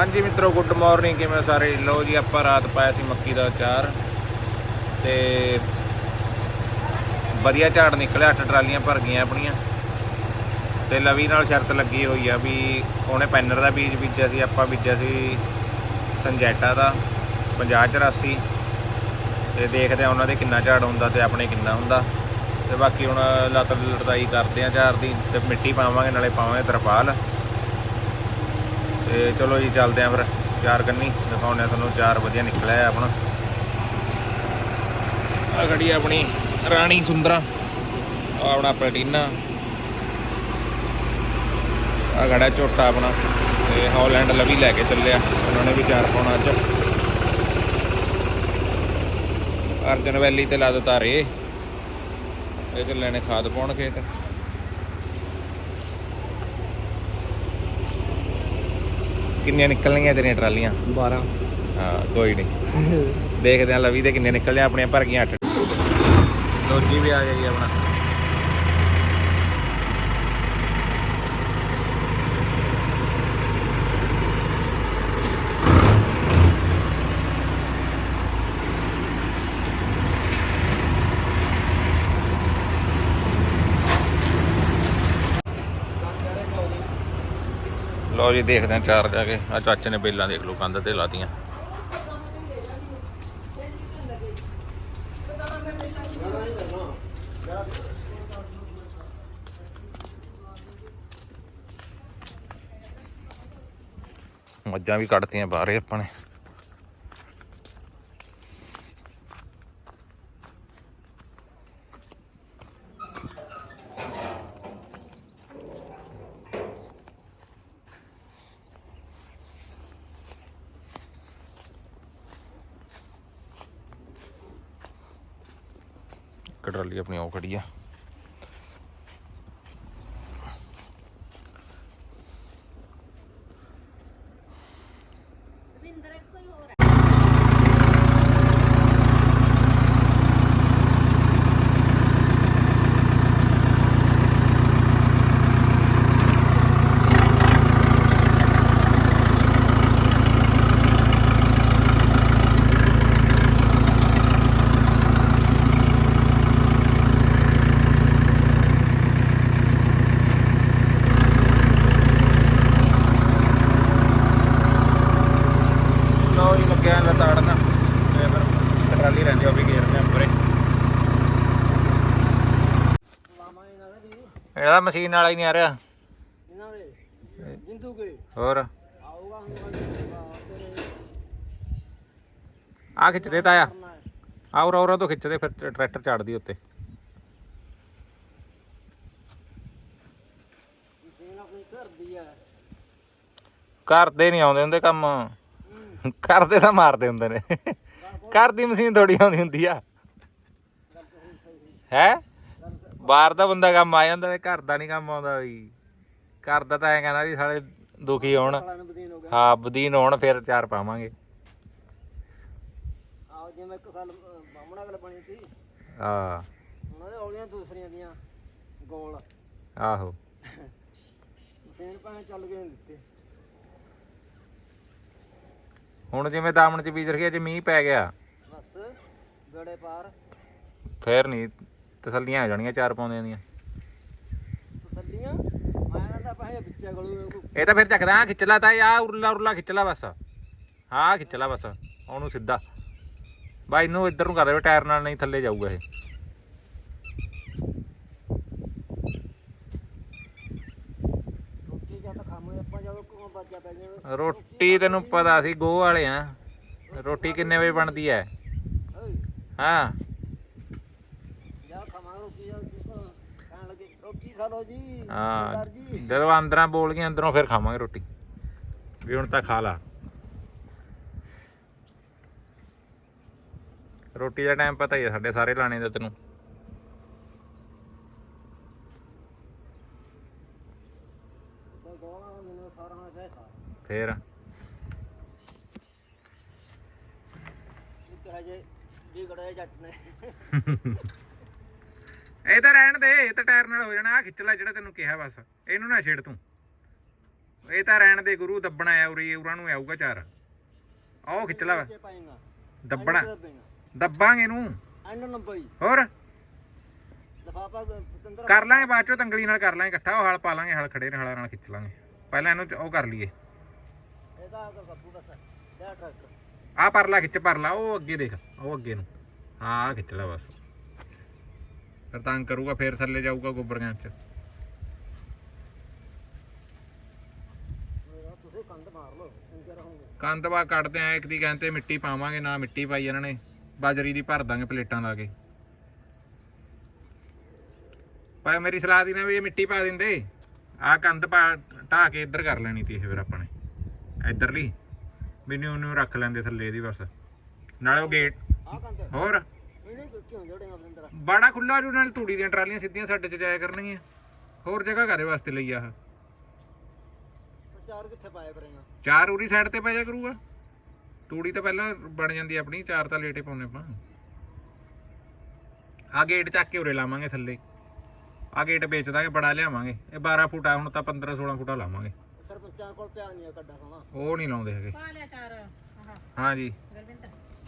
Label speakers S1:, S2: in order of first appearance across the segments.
S1: ਹਾਂਜੀ ਮਿੱਤਰੋ good morning ਕਿਵੇਂ ਸਾਰੇ? ਲੋ ਜੀ, ਆਪਾਂ ਰਾਤ ਪਾਇਆ ਸੀ ਮੱਕੀ ਦਾ ਅਚਾਰ ਤੇ ਵਧੀਆ ਝਾੜ ਨਿਕਲਿਆ, ਅੱਠ ਟਰਾਲੀਆਂ ਭਰ ਗਈਆਂ ਆਪਣੀਆਂ ਤੇ ਲਵੀ ਨਾਲ ਸ਼ਰਤ ਲੱਗੀ ਹੋਈ ਆ ਵੀ ਉਹਨੇ ਪੈਨਰ ਦਾ ਬੀਜ ਬੀਜਿਆ ਸੀ, ਆਪਾਂ ਬੀਜਿਆ ਸੀ ਸੰਜੈਟਾ ਦਾ 50 84 ਤੇ ਦੇਖਦੇ ਆ ਉਹਨਾਂ ਦੇ ਕਿੰਨਾ ਝਾੜ ਹੁੰਦਾ ਤੇ ਆਪਣੇ ਕਿੰਨਾ ਹੁੰਦਾ ਤੇ ਬਾਕੀ ਹੁਣ ਲੱਤ ਲੜਾਈ ਕਰਦੇ ਆ ਝਾੜ ਦੀ ਤੇ ਮਿੱਟੀ ਪਾਵਾਂਗੇ, ਨਾਲੇ ਪਾਵਾਂਗੇ ਤਰਪਾਲ। ਤੇ ਚਲੋ ਜੀ, ਚੱਲਦੇ ਆਂ ਫਿਰ। ਚਾਰ ਕੰਨੀ, ਦਿਖਾਉਂਦੇ ਆ ਤੁਹਾਨੂੰ। ਚਾਰ ਵਧੀਆ ਨਿਕਲਿਆ ਆਪਣਾ। ਆ ਖੜੀ ਆਪਣੀ ਰਾਣੀ ਸੁੰਦਰਾ। ਆ ਆਪਣਾ ਪਲਟੀਨਾ। ਆ ਖੜਾ ਝੋਟਾ ਆਪਣਾ। ਤੇ ਹਾਲੈਂਡ ਲਵੀ ਲੈ ਕੇ ਚੱਲਿਆ। ਉਹਨਾਂ ਨੇ ਵੀ ਚਾਰ ਪਾਉਣਾ ਅੱਜ। ਅਰਜਨ ਵੈਲੀ ਤੇ ਲਾ ਦਿੱਤਾ ਰੇ। ਇਹ ਚੱਲੇ ਨੇ ਖਾਦ ਪਾਉਣ ਖੇਤ। ਕਿੰਨੀਆਂ ਨਿਕਲਣਗੀਆਂ ਤੇਰੀਆਂ ਟਰਾਲੀਆਂ?
S2: 12
S1: ਹਾਂ ਕੋਈ ਨਹੀਂ ਦੇਖਦੇ ਆ ਲਵੀ ਦੇ ਕਿੰਨੇ ਨਿਕਲਣੇ ਆਪਣੀਆਂ ਭਰ ਗਈਆਂ ਅੱਠ। ਦੋਜੀ ਵੀ ਆ ਗਈ ਆਪਣਾ। ਲਓ ਜੀ, ਦੇਖਦੇ ਆ ਚਾਰ ਜਾ ਕੇ। ਆ ਚਾਚੇ ਨੇ ਬੇਲਾਂ ਦੇਖ ਲਓ, ਕੰਧ ਤੇ ਲਾਤੀਆਂ। ਮੱਝਾਂ ਵੀ ਕੱਢਤੀਆਂ ਬਾਹਰ ਆਪਾਂ ਨੇ ਇੱਕ ਟਰਾਲੀ ਆਪਣੀ ਉਹ ਖੜੀ ਆ। ਲੱਗਿਆ ਲਤਾੜਨ ਤੇ ਫਿਰ ਟਰਾਲੀ ਰਹਿੰਦੀ ਉਹ ਵੀ ਗੇਰਦੇ ਆ ਉੱਪਰੇ। ਇਹਦਾ ਮਸ਼ੀਨ ਵਾਲਾ ਹੀ ਨਹੀਂ ਆ ਰਿਹਾ।
S2: ਇਹਨਾਂ ਦੇ। ਜਿੰਦੂ ਕੇ
S1: ਹੋਰ? ਆ। ਖਿੱਚਦੇ ਤਾਇਆ ਆਉਰ ਆਉਰਾ ਤੋਂ ਖਿੱਚਦੇ ਫਿਰ ਟਰੈਕਟਰ ਚੜਦੀ ਉੱਤੇ। ਕਰਦੇ ਨਹੀਂ ਆਉਂਦੇ ਹੁੰਦੇ ਕੰਮ। ਕਰਦੇ ਤਾਂ ਮਾਰਦੇ ਹੁੰਦੇ ਨੇ। ਘਰ ਦੀ ਮਸ਼ੀਨ ਥੋੜੀ ਆਉਂਦੀ ਹੁੰਦੀ ਆ। ਹੈ? ਬਾਹਰ ਦਾ ਬੰਦਾ ਕੰਮ ਆ ਜਾਂਦਾ ਨੇ ਘਰ ਦਾ ਨਹੀਂ ਕੰਮ ਆਉਂਦਾ ਵੀ ਘਰ ਦਾ ਤਾਂ ਐ ਕਹਿੰਦਾ ਵੀ ਸਾਲੇ ਦੁਖੀ ਹੋਣ।
S2: ਹੋ
S1: ਬਦੀਨ ਹੋਣ ਫਿਰ ਚਾਰ ਪਾਵਾਂਗੇ।
S2: ਆਹ ਜਿਵੇਂ ਇੱਕ ਸਾਲ ਅਹ, ਬਾਹਮਣਾ ਗੱਲ ਬਣੀ ਸੀ।
S1: ਆ
S2: ਉਹਨਾਂ ਦੇ ਔਲੀਆਂ ਦੂਸਰੀਆਂ ਦੀਆਂ ਗੋਲ।
S1: ਆਹੋ।
S2: ਮਸ਼ੀਨ ਭਾਵੇਂ ਚੱਲ ਗਏ ਦਿੱਤੇ।
S1: ਹੁਣ ਜਿਵੇਂ ਦਾਮਣ ਚ ਬੀਜ ਰਖਿਆ ਜੇ ਮੀਂਹ ਪੈ ਗਿਆ।
S2: ਬਸ ਬੇੜੇ ਪਾਰ।
S1: ਫੇਰ ਨਹੀਂ ਤਸੱਲੀਆਂ ਹੋ ਜਾਣੀਆਂ ਚਾਰ ਪਾਉਂਦਿਆਂ ਦੀਆਂ।
S2: ਤਸੱਲੀਆਂ? ਮੈਂ ਕਹਿੰਦਾ ਭਾਵੇਂ ਵਿੱਚੇ ਗਲੂ
S1: ਇਹ ਤਾਂ ਫਿਰ ਚੱਕਦਾ ਆ ਖਿੱਚ ਲਾ ਤਾਂ ਆ ਉਰਲਾ ਉਰਲਾ ਖਿੱਚ ਲਾ ਬਸ। ਹਾਂ ਖਿੱਚ ਲਾ ਬਸ ਉਹਨੂੰ ਸਿੱਧਾ। ਬਾਈ ਨੂੰ ਇੱਧਰ ਨੂੰ ਕਰ ਦੇ ਟਾਇਰ ਨਾਲ ਨਹੀਂ ਥੱਲੇ ਜਾਊਗਾ ਇਹ
S2: ਰੋਟੀ ਜਦ ਖਾਮੇ ਆਪਾਂ ਜਦੋਂ ਕੋਲ ਬਾਜਾ ਪੈ ਗਿਆ
S1: ਰੋਟੀ ਤੈਨੂੰ ਪਤਾ ਸੀ ਗੋ ਵਾਲੇ ਆ। ਰੋਟੀ ਕਿੰਨੇ ਵਜੇ ਬਣਦੀ ਐ? ਹਾਂ। ਹਾਂ, ਜਦੋਂ ਅੰਦਰਾਂ ਬੋਲ ਗਏ ਅੰਦਰੋਂ ਫਿਰ ਖਾਵਾਂਗੇ ਰੋਟੀ। ਵੀ ਹੁਣ ਤਾਂ ਖਾ ਲਾ। ਰੋਟੀ ਦਾ ਟਾਈਮ ਪਤਾ ਹੀ ਹੈ ਸਾਡੇ ਸਾਰੇ ਲਾਣੇ ਦਾ ਤੈਨੂੰ
S2: ਤੇ ਗੋਲਾ ਮੈਨੂੰ ਸਾਰਾ ਮੈਂ ਖਾ
S1: ਫੇਰ। ਇਹ ਤਾਂ ਰਹਿਣ ਦੇ ਇਹ ਤਾਂ ਟਾਇਰ ਨਾਲ ਹੋ ਜਾਣਾ ਆ ਖਿੱਚ ਜਿਹੜਾ ਤੈਨੂੰ ਕਿਹਾ ਬਸ। ਇਹਨੂੰ ਨਾ ਛੇੜ ਤੂੰ। ਇਹ ਤਾਂ ਰਹਿਣ ਦੇ ਗੁਰੂ ਦੱਬਣਾ ਆ ਉਰੀ ਉਰਾਂ ਨੂੰ ਆਊਗਾ ਚਾਰ। ਆਓ ਖਿੱਚ ਲੈ। ਦੱਬਣਾ। ਦੱਬਾਂਗੇ ਇਹਨੂੰ।
S2: ਇਹਨੂੰ ਲੰਬਾਈ
S1: ਹੋਰ? ਕਰ ਲਾਂਗੇ ਬਾਅਦ ਚੋਂ ਤੰਗਲੀ ਨਾਲ ਕਰ ਲਾਂਗੇ ਇਕੱਠਾ। ਉਹ ਹਲ ਪਾ ਲਾਂਗੇ ਹਲ ਖੜੇ ਨਾਲ ਹਲਾਂ ਨਾਲ ਖਿੱਚ ਲਾਂਗੇ। ਪਹਿਲਾਂ ਇਹਨੂੰ ਉਹ ਕਰ ਲਈਏ। ਆ ਪਰਲਾ ਖਿੱਚ ਪਰਲਾ ਉਹ ਅੱਗੇ ਦੇਖ ਉਹ ਅੱਗੇ ਨੂੰ। ਹਾਂ ਆਹ ਖਿੱਚ ਲੈ ਬਸ। ਫਿਰ ਤੰਗ ਕਰੂਗਾ ਫਿਰ ਥੱਲੇ ਜਾਊਗਾ ਗੋਬਰੀਆਂ ਚ। ਕੰਧ ਬਾ ਕੱਟਦੇ ਆ ਇੱਕ ਦੀ ਕਹਿੰਦੇ ਮਿੱਟੀ ਪਾਵਾਂਗੇ ਨਾ ਮਿੱਟੀ ਪਾਈ ਇਹਨਾਂ ਨੇ। ਬਾਜਰੀ ਦੀ ਭਰ ਦਾਂਗੇ ਪਲੇਟਾਂ ਲਾ ਕੇ। ਪਰ ਮੇਰੀ ਸਲਾਹ ਦੀ ਨਾ ਵੀ ਇਹ ਮਿੱਟੀ ਪਾ ਦਿੰਦੇ। ਆ ਕੰਧ ਪਾ ਢਾ ਕੇ ਇੱਧਰ ਕਰ ਲੈਣੀ ਸੀ ਫਿਰ ਆਪਣੇ ਇੱਧਰ ਲਈ ਵੀ ਮੈਨੂੰ ਉਹਨੂੰ ਰੱਖ ਲੈਂਦੇ ਥੱਲੇ ਦੀ ਬਸ। ਨਾਲੇ ਉਹ ਗੇਟ ਹੋਰ? ਬੜਾ ਖੁੱਲਾ ਜੂ ਨਾਲ ਤੂੜੀ ਦੀਆਂ ਟਰਾਲੀਆਂ ਸਿੱਧੀਆਂ ਸਾਡੇ ਚ ਜਾਇਆ ਕਰਨਗੀਆਂ। ਹੋਰ ਜਗ੍ਹਾ ਘਰੇ ਵਾਸਤੇ ਲਈ ਆਹ? ਚਾਰ ਕਿੱਥੇ ਉਰੀ ਸਾਈਡ ਤੇ ਪੈ ਜਾ ਕਰੂਗਾ। ਤੂੜੀ ਤਾਂ ਪਹਿਲਾਂ ਬਣ ਜਾਂਦੀ ਆਪਣੀ ਚਾਰ ਤਾਂ ਲੇਟੇ ਪਾਉਨੇ ਆਪਾਂ। ਆ ਗੇਟ ਚੱਕ ਕੇ ਉਰੇ ਲਾਵਾਂਗੇ ਥੱਲੇ। ਆ ਗੇਟ ਵੇਚ ਦਾਂਗੇ ਬੜਾ ਲਿਆਵਾਂਗੇ। ਇਹ 12 ਫੁੱਟ ਆ ਹੁਣ ਤਾਂ 15 16 ਫੁੱਟਾਂ ਲਾਵਾਂਗੇ। ਨਹੀਂ ਲਾਉਂਦੇ ਹੈਗੇ।
S3: ਪਾ ਲਿਆ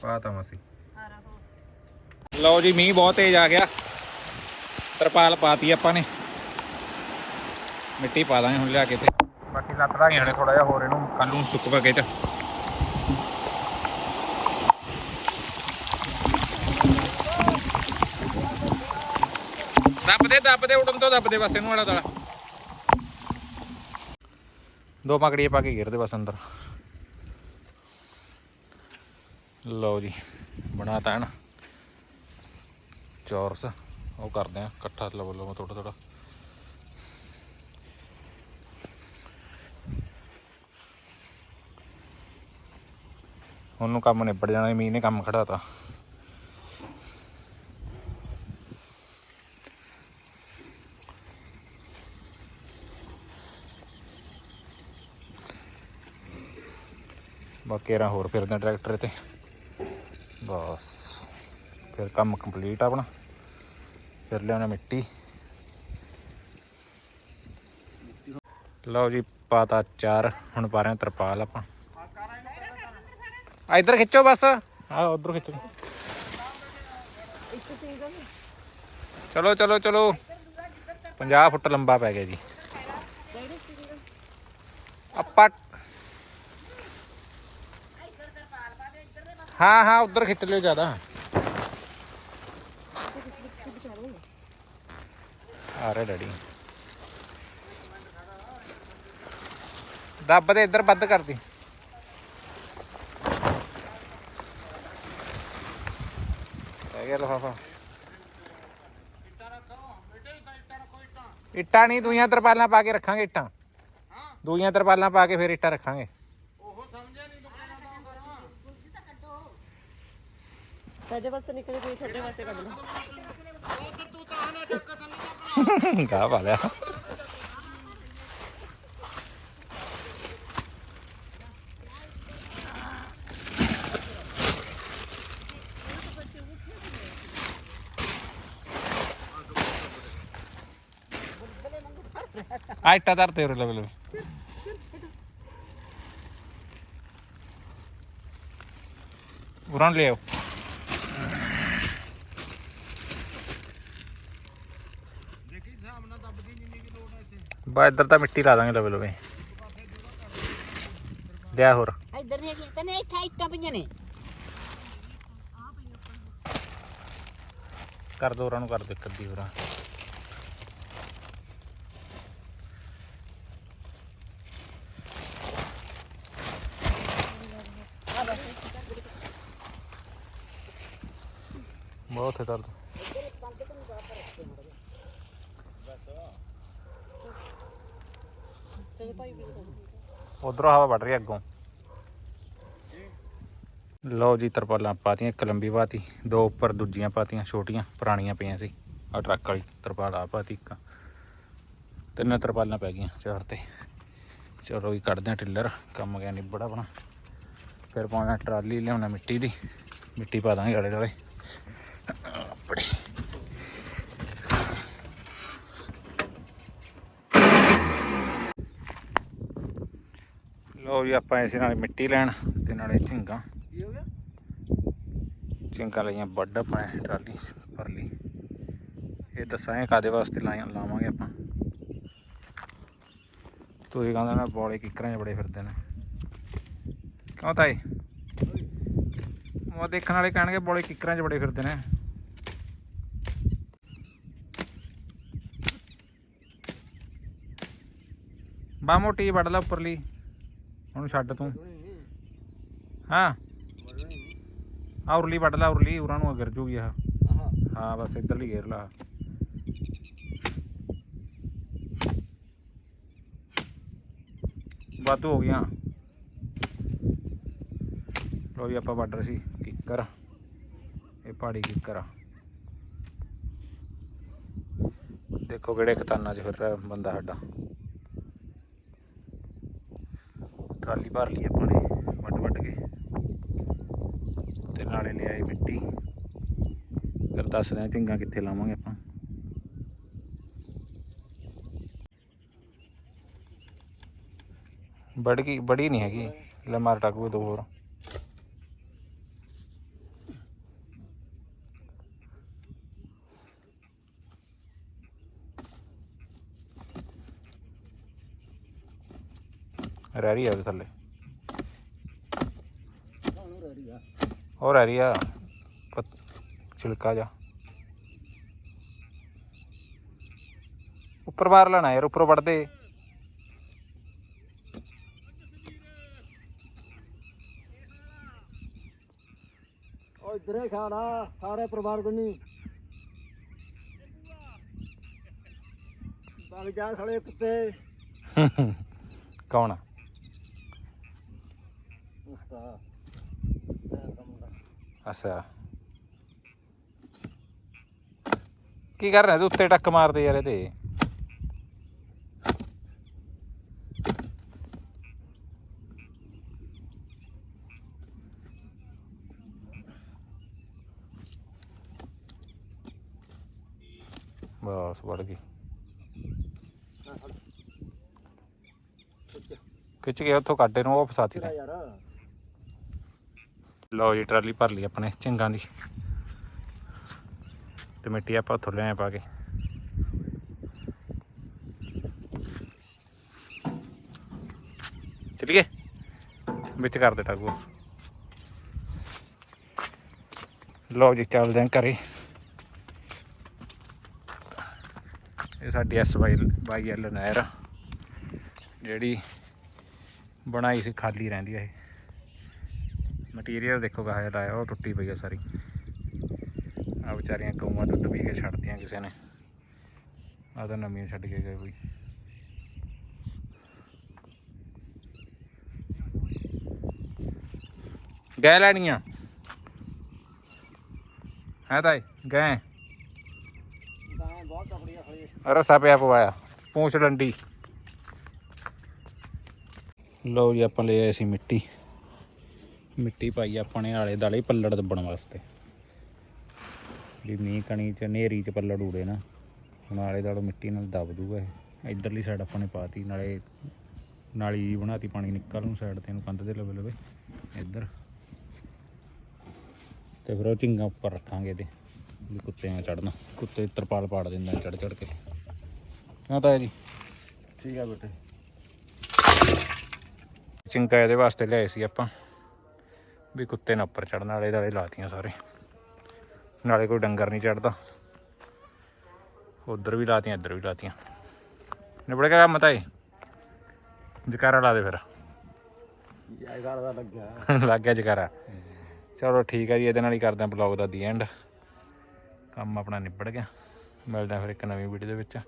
S1: ਪਾਤਾ ਮਸੀ। ਲਓ ਜੀ ਮੀਂਹ ਬਹੁਤ ਤੇਜ਼ ਆ ਗਿਆ। ਤਰਪਾਲ ਪਾਤੀ ਆਪਾਂ ਨੇ। ਮਿੱਟੀ ਪਾ ਦਾਂਗੇ ਹੁਣ ਲਿਆ ਕੇ ਤੇ ਬਾਕੀ ਲੱਤ ਲਾਂਗੇ ਹਣੇ ਥੋੜਾ ਜਿਹਾ ਹੋਰ ਇਹਨੂੰ ਕੱਲ ਨੂੰ ਸੁੱਕ ਪਕੇ ਚ ਦੱਬਦੇ ਦੱਬਦੇ ਉਡਣ ਤੋਂ ਦੱਬਦੇ ਬਸ ਨੂੰ ਆਲਾ ਦਾਲਾ ਦੋ ਮਕੜੀਏ ਪਾ ਕੇ ਘੇਰਦੇ ਬਸ ਅੰਦਰ। ਲਓ ਜੀ ਬਣਾਤਾ ਹੈ ਨਾ। ਚੌਰਸ, ਉਹ ਕਰਦੇ ਆ ਇਕੱਠਾ ਲਵੋ ਲਵੋ ਥੋੜਾ ਥੋੜਾ ਉਹਨੂੰ ਕੰਮ ਨਿਬੜ ਜਾਣਾ, ਮੀਂਹ ਨੇ ਕੰਮ ਖੜਾਤਾ। ਬਾਕੀ ਰਾਂ ਹੋਰ ਫਿਰਦੇ ਟਰੈਕਟਰ ਤੇ। ਬਸ, ਫਿਰ ਕੰਮ ਕੰਪਲੀਟ ਆ ਆਪਣਾ। ਫਿਰ ਲਿਆਉਣਾ ਮਿੱਟੀ। ਲਓ ਜੀ, ਪਾਤਾ ਚਾਰ ਹੁਣ ਪਾ ਰਹੇ ਤਰਪਾਲ ਆਪਾਂ। ਆ, ਇੱਧਰ ਖਿੱਚੋ ਬਸ। ਆ, ਉਧਰ ਖਿੱਚੋ। ਚਲੋ ਚਲੋ ਚਲੋ। 50 ਫੁੱਟ ਲੰਬਾ ਪੈ ਗਿਆ ਜੀ। ਆਪਾਂ ਹਾਂ ਹਾਂ, ਉਧਰ ਖਿੱਚ ਲਿਓ ਜ਼ਿਆਦਾ। ਆ ਰਿਹਾ ਡੈਡੀ। ਦੱਬ ਦੇ, ਇੱਧਰ ਵੱਧ ਕਰਦੀ ਪੈ ਗਿਆ ਲਫਾਫਾ। ਇੱਟਾਂ ਨਹੀਂ, ਦੂਈਆਂ ਤਰਪਾਲਾਂ ਪਾ ਕੇ ਰੱਖਾਂਗੇ ਇੱਟਾਂ। ਦੂਈਆਂ ਤਰਪਾਲਾਂ ਪਾ ਕੇ ਫਿਰ ਇੱਟਾਂ ਰੱਖਾਂਗੇ।
S3: ਸਾਡੇ ਵਾਸਤੇ ਨਿਕਲੇ ਕੋਈ ਛੋਟੇ ਵਾਸਤੇ ਕੱਢ ਲਓ।
S1: ਗਾ ਪਾ ਲਿਆ। ਆ ਇੱਟਾ ਧਰਤੇ ਉਰੇ ਲਵੇ ਲਵੇ ਉਰਾਂ ਲੈ ਆਓ ਬਾ ਇੱਧਰ ਤਾਂ ਮਿੱਟੀ ਲਾ ਦਾਂਗੇ ਲਵੇ ਲਵੇ। ਲਿਆ ਹੋਰ।
S3: ਇੱਧਰ ਨਹੀਂ ਕੀਤਾ ਨੇ ਇੱਥੇ ਇੱਟਾਂ ਪਈਆਂ ਨੇ।
S1: ਕਰ ਦੋ ਉਹਨਾਂ ਨੂੰ ਕਰ ਦੇ ਕੱਦੀ ਹੋਰਾਂ। ਬਹੁਤ ਹੈ ਦਰਦ। ਉਧਰੋਂ ਹਵਾ ਵੱਢ ਰਹੀ ਹੈ ਅੱਗੋਂ। ਲਓ ਜੀ ਤਰਪਾਲਾਂ ਪਾਤੀਆਂ, ਇੱਕ ਲੰਬੀ ਪਾਤੀ, ਦੋ ਉੱਪਰ, ਦੂਜੀਆਂ ਪਾਤੀਆਂ, ਛੋਟੀਆਂ, ਪੁਰਾਣੀਆਂ ਪਈਆਂ ਸੀ। ਆ ਟਰੱਕ ਵਾਲੀ ਤਰਪਾਲ ਆ ਪਾਤੀ ਇੱਕ। ਤਿੰਨ ਤਰਪਾਲਾਂ ਪੈ ਗਈਆਂ ਚਾਰ ਤੇ। ਚਲੋ ਵੀ ਕੱਢਦੇ ਆ ਟਿੱਲਰ, ਕੰਮ ਗਿਆ ਨਿਬੜਾ ਆਪਣਾ। ਫਿਰ ਪਾਉਣਾ ਟਰਾਲੀ, ਲਿਆਉਣਾ ਮਿੱਟੀ ਦੀ। ਮਿੱਟੀ ਪਾ ਦਾਂਗੇ ਆਲੇ ਦੁਆਲੇ। ਬੜੀ ਲੋ ਜੀ, ਆਪਾਂ ਇਸੇ ਨਾਲ ਮਿੱਟੀ ਲੈਣ ਤੇ ਨਾਲੇ ਝਿੰਗਾ।
S2: ਕੀ ਹੋ ਗਿਆ
S1: ਝਿੰਗਾ ਲਈਆਂ ਵੱਡ ਆਪਣੇ ਟਰਾਲੀ ਭਰ ਇਹ ਦੱਸਾਂਗੇ ਕਾਦੇ ਵਾਸਤੇ ਲਾਇਆ ਲਾਵਾਂਗੇ ਆਪਾਂ। ਤੁਸੀਂ ਕਹਿੰਦਾ ਨਾ ਬੋਲੇ ਕਿੱਕਰਾਂ 'ਚ ਬੜੇ ਫਿਰਦੇ ਨੇ। ਕਿਉਂ ਤਾਏ ਉਹ ਦੇਖਣ ਵਾਲੇ ਕਹਿਣਗੇ ਬੋਲੇ ਕਿੱਕਰਾਂ 'ਚ ਬੜੇ ਫਿਰਦੇ ਨੇ। ਬਾਹ ਮੋਟੀ ਵੱਢ ਲਾ ਉੱਪਰਲੀ। ਉਹਨੂੰ ਛੱਡ ਤੂੰ। ਹਾਂ। ਆ ਉਰਲੀ ਵੱਢ ਲਾ, ਉਰਲੀ। ਉਰਾਂ ਨੂੰ ਗਿਰ ਜੂਗੀ ਆ ਹਾਂ, ਬਸ ਇੱਧਰਲੀ ਘੇਰ ਲਾ। ਵਾਧੂ ਹੋ ਗਿਆ ਲੋ ਜੀ, ਆਪਾਂ ਬਾਰਡਰ ਸੀ ਕਿੱਕਰ। ਇਹ ਪਹਾੜੀ ਕਿੱਕਰ ਆ। ਦੇਖੋ ਕਿਹੜੇ ਖਤਾਨਾਂ 'ਚ ਫਿਰ ਰਿਹਾ ਬੰਦਾ ਸਾਡਾ। ਟਰਾਲੀ ਭਰ ਲਈ ਆਪਾਂ ਨੇ ਵੱਡ ਵੱਡ ਕੇ। ਤੇ ਨਾਲੇ ਲਿਆਏ ਮਿੱਟੀ। ਫਿਰ ਦੱਸ ਆ ਝਿੰਗਾ ਕਿੱਥੇ ਲਾਵਾਂਗੇ ਆਪਾਂ। ਬੜੀ ਬੜੀ ਨਹੀਂ ਹੈਗੀ। ਲੈ ਮਾਰ ਟੱਕ ਦੋ ਹੋਰ। ਰਹਿ ਰਹੀ ਆ ਉਹਦੇ ਥੱਲੇ।
S2: ਹੁਣ ਰਹਿ ਰਹੀ ਆ
S1: ਹੋਰ ਪਤ- ਛਿਲਕਾ ਜਾ ਉੱਪਰ ਮਾਰ ਲੈਣਾ ਯਾਰ ਉੱਪਰੋਂ ਵੜਦੇ
S2: ਉਹ ਇਧਰੇ ਖਾਣਾ ਸਾਰੇ ਪਰਿਵਾਰ ਕੋਨੀ ਬਾਗ ਜਾ ਖੜੇ ਕੁੱਤੇ।
S1: ਕੌਣ ਆ? ਅੱਛਾ। ਕੀ ਕਰ ਰਿਹਾ ਤੂੰ? ਉੱਤੇ ਟੱਕ ਮਾਰਦੇ ਯਾਰ ਇਹਦੇ। ਬਸ ਵੜ ਗਈ। ਖਿੱਚ। ਕੇ ਉੱਥੋਂ ਕੱਢੇ ਨੂੰ ਉਹ ਫਸਾਤੀ ਤੇ
S2: ਯਾਰ?
S1: ਲਓ ਜੀ ਟਰਾਲੀ ਭਰ ਲਈ ਆਪਣੇ ਚਿੰਗਾਂ ਦੀ। ਤੇ ਮਿੱਟੀ ਆਪਾਂ ਉੱਥੋਂ ਲਿਆਏ ਪਾ ਕੇ। ਚਲੀਏ? ਵਿੱਚ ਕਰ ਦੇ ਟਾਗੂ ਲਓ ਜੀ, ਚੱਲਦੇ ਆਂ ਘਰੇ। ਇਹ ਸਾਡੀ ਐਸ ਵਾਈ ਵਾਈ ਐਲ ਨਹਿਰ ਜਿਹੜੀ ਬਣਾਈ ਸੀ ਖਾਲੀ ਰਹਿੰਦੀ ਹੈ ਇਹ। ਮਟੀਰੀਅਲ ਦੇਖੋ ਗਾਹ ਲਾਇਆ, ਉਹ ਟੁੱਟੀ ਪਈ ਆ ਸਾਰੀ। ਆ ਵਿਚਾਰੀਆਂ ਗਊਆਂ ਟੁੱਟ ਪੀ ਕੇ ਛੱਡਤੀਆਂ ਕਿਸੇ ਨੇ। ਆ ਤਾਂ ਨਵੀਆਂ ਛੱਡ ਕੇ ਗਏ ਕੋਈ ਗਏ ਲੈਣੀਆਂ? ਹੈ ਤਾਈ ਗਏ?
S2: ਤਾਂ
S1: ਰਸਾ ਪਿਆ ਪਵਾਇਆ, ਪੂੰਛ ਡੰਡੀ। ਲਓ ਜੀ, ਆਪਾਂ ਲੈ ਆਏ ਸੀ ਮਿੱਟੀ। ਮਿੱਟੀ ਪਾਈ ਆਪਾਂ ਨੇ ਆਲੇ ਦਾਲੇ ਪੱਲੜ ਦੱਬਣ ਵਾਸਤੇ। ਵੀ ਮੀਂਹ ਕਣੀ ਚ ਨੇਰੀ ਚ ਪੱਲੜ ਉੜੇ ਨਾ। ਹੁਣ ਆਲੇ ਦਾਲੇ ਮਿੱਟੀ ਨਾਲ ਦਬ ਦੂਗਾ ਇਹ। ਇਧਰਲੀ ਸਾਈਡ ਆਪਾਂ ਨੇ ਪਾਤੀ ਨਾਲੇ ਨਾਲੀ ਬਣਾਤੀ ਪਾਣੀ ਨਿਕਲ ਨੂੰ ਸਾਈਡ ਤੇ ਨੂੰ ਕੰਧ ਦੇ ਲਵੇ ਲਵੇ ਇੱਧਰ। ਤੇ ਫਿਰ ਉਹ ਝਿੰਗਾ ਉੱਪਰ ਰੱਖਾਂਗੇ ਇਹਦੇ। ਵੀ ਕੁੱਤਿਆਂ ਚੜਨਾ ਕੁੱਤੇ ਤਰਪਾਲ ਪਾੜ ਦਿੰਦਾ ਚੜ ਚੜ ਕੇ। ਹਾਂ ਤਾਂ ਜੀ।
S2: ਠੀਕ ਆ ਬੇਟੇ।
S1: ਚਿੰਗਾ ਇਹਦੇ ਵਾਸਤੇ ਲਿਆਏ ਸੀ ਆਪਾਂ। ਵੀ ਕੁੱਤੇ ਨਾ ਉੱਪਰ ਚੜਨ ਵਾਲੇ ਦਾਲੇ ਲਾਤੀਆਂ ਸਾਰੇ। ਨਾਲੇ ਕੋਈ ਡੰਗਰ ਨਹੀਂ ਚੜਦਾ ਉਧਰ ਵੀ ਲਾਤੀਆਂ ਇੱਧਰ ਵੀ ਲਾਤੀਆਂ। ਨਿਬੜ ਗਿਆ ਕੰਮ ਤਾਂ ਇਹ। ਜਕਾਰਾ ਲਾ ਦੇ ਫਿਰ।
S2: ਘਰ ਦਾ ਲੱਗਿਆ।
S1: ਲੱਗ ਗਿਆ ਜਕਾਰਾ। ਚਲੋ ਠੀਕ ਹੈ ਜੀ ਇਹਦੇ ਨਾਲ ਹੀ ਕਰਦੇ ਹਾਂ ਬਲੌਗ ਦਾ ਦੀ ਐਂਡ ਕੰਮ ਆਪਣਾ ਨਿਬੜ ਗਿਆ। ਮਿਲਦੇ ਫਿਰ ਇੱਕ ਨਵੀਂ ਵੀਡੀਓ ਦੇ ਵਿੱਚ।